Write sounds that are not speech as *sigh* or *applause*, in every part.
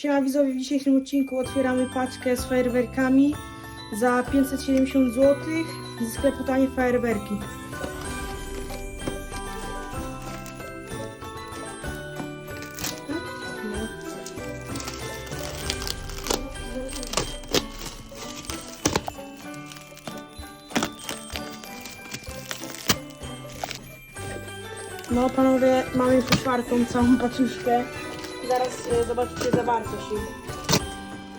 Siema widzowie, w dzisiejszym odcinku otwieramy paczkę z fajerwerkami za 570 zł ze sklepu Tanie Fajerwerki. No. No panowie, mamy już otwartą całą paczuszkę. Zaraz e, zobaczycie zawartość jej.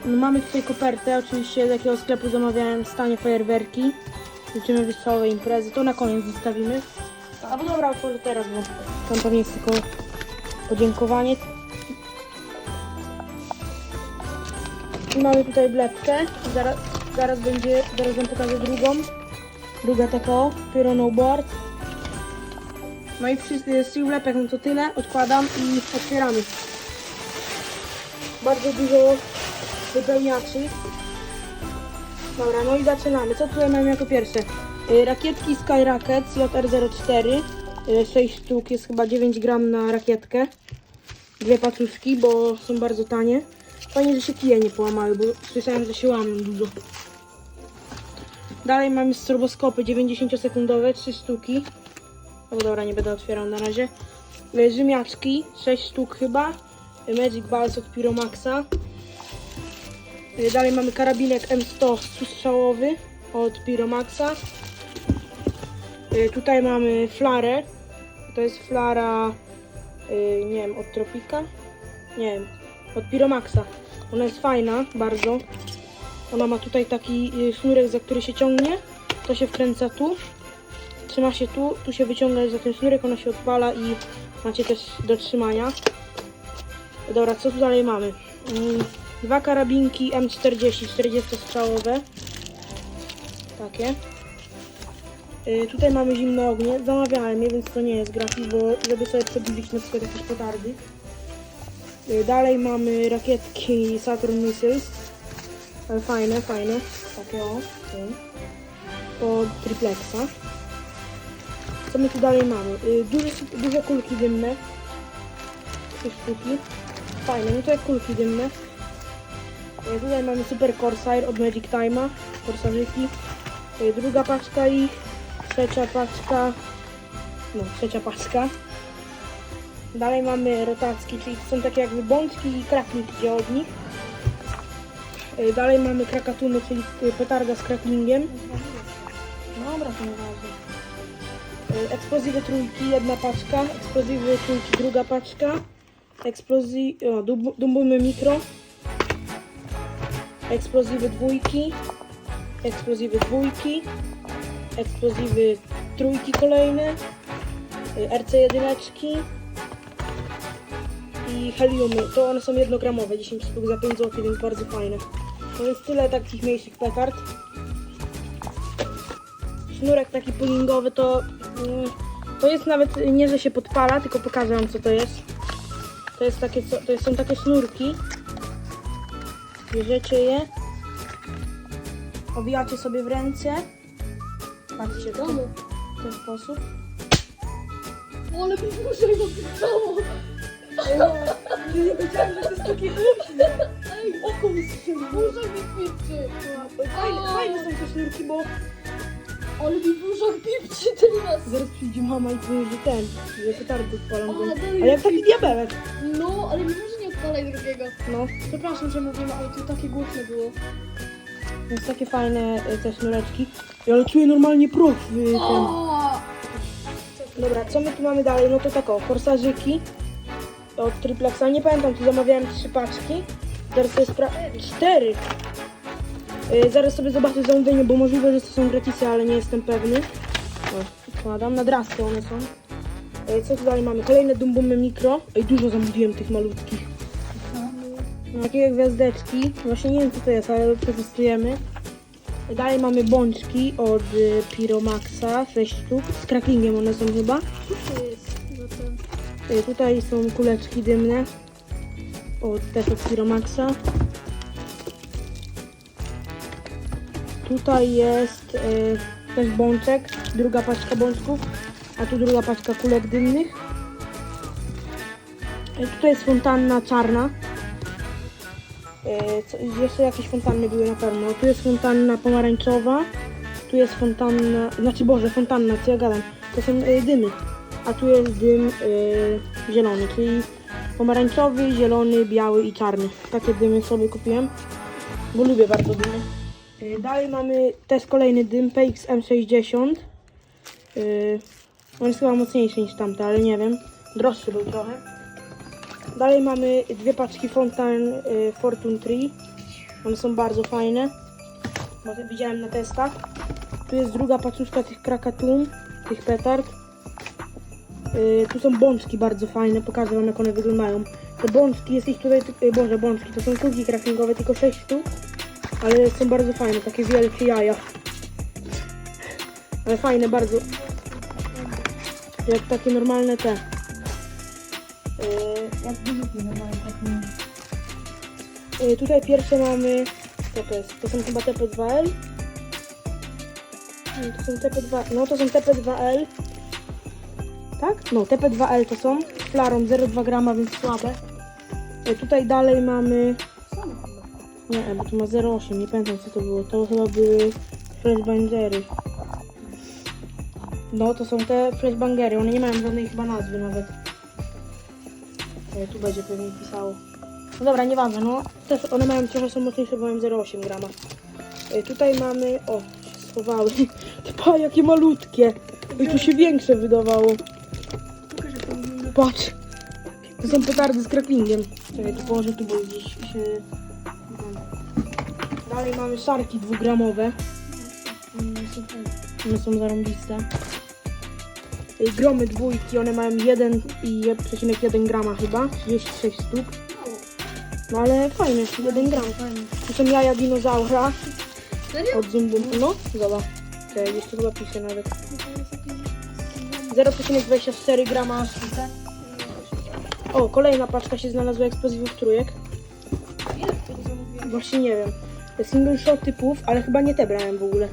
No, mamy tutaj kopertę, oczywiście z jakiego sklepu zamawiałem stanie fajerwerki. Życzymy wesołej imprezy, to na koniec zostawimy. A bo dobra, otworzę teraz, bo tam pewnie jest tylko podziękowanie. I mamy tutaj blepkę, zaraz, zaraz będzie, zaraz wam pokażę drugą. Druga taka o, Pyro No Board. No i wszyscy z tych wlepek, no to tyle, odkładam i otwieramy. Bardzo dużo wypełniaczy. Dobra, no i zaczynamy. Co tutaj mamy jako pierwsze? Y, Rakietki Sky Rockets JR04. 6 sztuk, jest chyba 9 gram na rakietkę. Dwie paczuszki, bo są bardzo tanie. Fajnie, że się kije nie połamały, bo słyszałem, że się łamią dużo. Dalej mamy stroboskopy 90-sekundowe, 3 sztuki. No dobra, nie będę otwierał na razie. Y, Rzymiaczki, 6 sztuk chyba. Magic Balls od Pyromaxa. Y, Dalej mamy karabinek M100 strzałowy od Pyromaxa. Y, Tutaj mamy flarę. To jest flara, y, nie wiem, od Tropika? Nie wiem, od Pyromaxa. Ona jest fajna, bardzo. Ona ma tutaj taki sznurek, za który się ciągnie. To się wkręca tu. Trzyma się tu, tu się wyciąga za ten sznurek, ona się odpala i macie też do trzymania. Dobra, co tu dalej mamy? Mm, Dwa karabinki M40, 40 strzałowe. Takie. Y, tutaj mamy zimne ognie. Zamawiałem je, więc to nie jest grafik, bo żeby sobie przedłużyć na przykład jakieś petardy. Y, dalej mamy rakietki Saturn Missiles. Ale fajne, fajne. Takie o. Od triplexa. Co my tu dalej mamy? Y, duże, duże kulki dymne. Trzy sztuki. Fajne, no to jak kulki dymne. E, Tutaj mamy Super Corsair od Magic Time'a, Corsarzyki. E, Druga paczka ich, trzecia paczka, no trzecia paczka. Dalej mamy rotacki, czyli to są takie jakby bączki i krakling idzie od nich. E, Dalej mamy krakatuny, czyli petarda z kraklingiem. Dobra, to nieważne. E, Eksplozywy trójki, jedna paczka, eksplozywy trójki, druga paczka. Eksplozji, o, dum- dumbumy mikro. Eksplozywy dwójki. Eksplozywy dwójki. Eksplozywy trójki kolejne. y, RC jedyneczki. I heliumy. To one są jednogramowe, 10 sztuk za 5 zł, więc bardzo fajne. To jest tyle takich mniejszych petard. Sznurek taki pulingowy to... mm, To jest nawet nie, że się podpala, tylko pokażę wam co to jest. To, jest takie, to są takie sznurki. Bierzecie je. Owijacie sobie w ręce. Patrzcie to w ten sposób. Ale mi muszę go pisało! Ja nie wiedziałam, że to jest takie. Ej, Oko mi strzeliło. burza mi! Fajne, fajne są te sznurki, bo Ale mi burza pipczy teraz! zaraz przyjdzie mama i powie, że ten, że petardy odpalam. A, go. dalej Ale jak taki diabełek. No, ale mi burza nie odpalaj drugiego. No, Przepraszam, że mówimy, ale to takie głośne było. więc takie fajne y, te sznureczki. Ja ale czuję normalnie proch w ten. O! Dobra, co my tu mamy dalej? No to tak o, korsarzyki od triplexa. Nie pamiętam, czy zamawiałem trzy paczki. Teraz to jest pra... cztery. Yy, zaraz sobie zobaczę zamówienie, bo możliwe, że to są gratisy, ale nie jestem pewny. O, wkładam. Na one są. Yy, co tu dalej mamy? Kolejne dumbumy mikro. Ej, dużo zamówiłem tych malutkich. No, takie gwiazdeczki. Właśnie nie wiem, co to jest, ale przetestujemy. Dalej mamy bączki od Pyromaxa, 6 sztuk. Z cracklingiem one są chyba. Tutaj są kuleczki dymne. Od, też od Pyromaxa. Tutaj jest y, bączek, druga paczka bączków, a tu druga paczka kulek dymnych. Y, tutaj jest fontanna czarna. Co, jeszcze jakieś fontanny były na pewno. Tu jest fontanna pomarańczowa, tu jest fontanna, znaczy Boże, fontanna, co ja gadam. To są e, dymy, a tu jest dym e, zielony, czyli pomarańczowy, zielony, biały i czarny. Takie dymy sobie kupiłem, bo lubię bardzo dymy. E, dalej mamy też kolejny dym PX M60. E, on jest chyba mocniejszy niż tamte, ale nie wiem. Droższy był trochę. Dalej mamy dwie paczki Fontan y, Fortune 3. One są bardzo fajne. Bo widziałem na testach. Tu jest druga paczuszka tych Krakatun, tych petard. Y, tu są bączki bardzo fajne, pokażę wam jak one wyglądają. Te bączki, jest ich tutaj, ty- y, boże bączki, to są kulki craftingowe, tylko 6 sztuk. Ale są bardzo fajne, takie wielkie jaja. Ale fajne bardzo. Jak takie normalne te. Yy, jak wyrzutnie normalnie takie. Yy, tutaj pierwsze mamy. Co to jest? To są chyba TP2L. Nie, to są TP2. No to są TP2L. Tak? No, TP2L to są. Flarą 0,2 grama, więc słabe. Yy, tutaj dalej mamy. Nie, bo tu ma 0,8, nie pamiętam co to było. To chyba były flashbangery. No, to są te flashbangery. One nie mają żadnej chyba nazwy nawet. E, Tu będzie pewnie pisało. No dobra, nieważne, no. Też one mają trochę są mocniejsze, bo mają 0,8 grama. E, Tutaj mamy. O, się schowały. *laughs* Pa, jakie malutkie. I tu się większe wydawało. To. Patrz. To są petardy z cracklingiem. Czekaj, to położę tu, bo gdzieś się... Dalej mamy szarki dwugramowe. One są zarąbiste. Ej, Gromy dwójki, one mają 1,1 grama chyba, 36 sztuk. No ale fajne, 1 gram. Tu są jaja dinozaura Serio? od Zumbum. No, zobacz. Czekaj, jeszcze chyba pisze nawet. 0,24 grama. O, kolejna paczka się znalazła eksplozywów trójek. Właśnie nie wiem. Single shot typów, ale chyba nie te brałem w ogóle.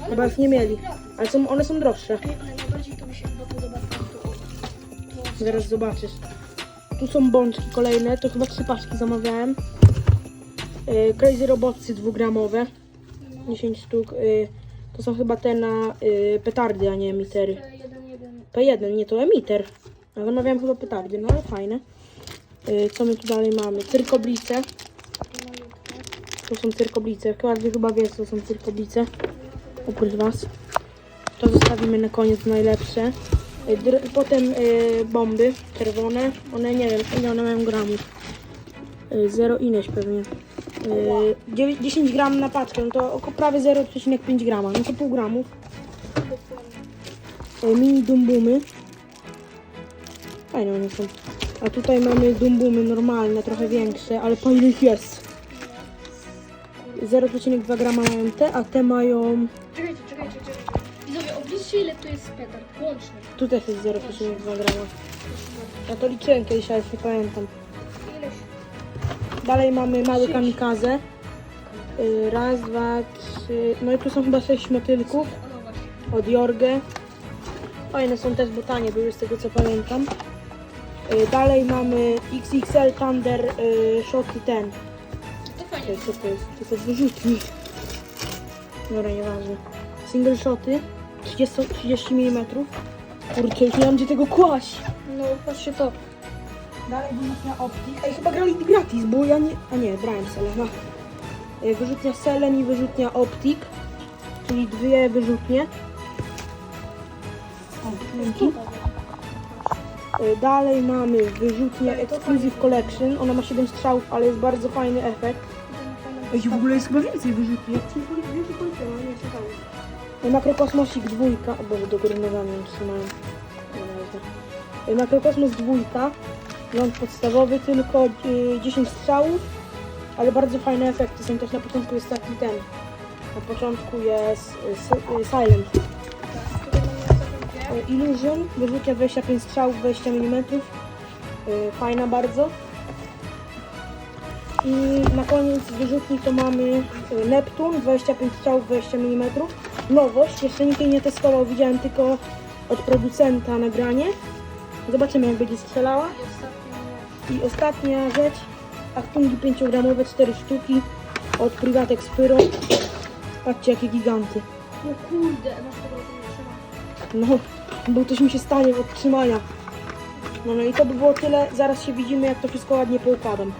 Ale Chyba ich nie mieli. Ale są, one są droższe. Ej, ale najbardziej to mi się chyba podoba tamto. To Zaraz zobaczysz. Tu są bączki kolejne, to chyba trzy paczki zamawiałem. E, Crazy Robotsy dwugramowe, 10 sztuk. E, to są chyba te na e, petardy, a nie emitery. jeden, jeden. P1, nie to emiter. A zamawiałem chyba petardy, no ale fajne. Co my tu dalej mamy? Cyrkoblice. To są cyrkoblice. Każdy chyba wie, co są cyrkoblice. Oprócz was. To zostawimy na koniec najlepsze. E, dr- Potem e, bomby czerwone. One nie wiem, ile one mają gramów. E, Zero ileś pewnie. Dziewię- 10 gram na paczkę, no to około prawie 0,5 grama. No to pół gramów. E, Mini dumbumy. Fajne one są. A tutaj mamy dumbumy normalne, trochę większe, ale po ile jest? 0,2 grama mają te, a te mają... Czekajcie, czekajcie, czekajcie. Widzowie, obliczcie ile to jest petard łącznie. Tu też jest 0,2 grama. Ja to liczyłem kiedyś, ale już nie pamiętam. Ileś. Dalej mamy mały kamikaze. Y, Raz, dwa, trzy... No i tu są chyba sześć motylków O, no właśnie. od Jorge. Fajne są też, bo tanie były z tego co pamiętam. Y, Dalej mamy XXL Thunder y, Shoty ten. To fajnie. Co to jest? To są wyrzutnik. Dobra, nieważne. Single shoty. 30, 30 mm. Kurczę, już nie mam gdzie tego kłaść. No, patrzcie to. Dalej wyrzutnia optik. Ej, chyba grali gratis, bo ja nie... A nie, brałem Selena. Wyrzutnia Selen i wyrzutnia optik. Czyli dwie wyrzutnie. O, dzięki. Ej, Dalej mamy wyrzutnię Exclusive Collection. Ona ma 7 strzałów, ale jest bardzo fajny efekt. Ej, w ogóle jest chyba więcej wyrzutni. Ej, Makrokosmosik dwójka. O Boże, do góry nogami trzymałem. Ej, Makrokosmos dwójka. Ląd podstawowy, tylko y, 10 strzałów, ale bardzo fajne efekty są też na początku jest taki ten. Na początku jest y, y, Silent. Y, Illusion, wyrzutnia 25 strzałów, 20 mm. Y, Fajna bardzo. I na koniec wyrzutni to mamy y, Neptun, 25 strzałów, 20 mm. Nowość, jeszcze nikt jej nie testował, widziałem tylko od producenta nagranie. Zobaczymy jak będzie strzelała. I ostatnia rzecz, Achtungi 5-gramowe, 4 sztuki od Privatek Spyro. Patrzcie jakie giganty. No kurde, masz tego. No, bo coś mi się stanie od trzymania. No, no i to by było tyle. Zaraz się widzimy, jak to wszystko ładnie poukładam.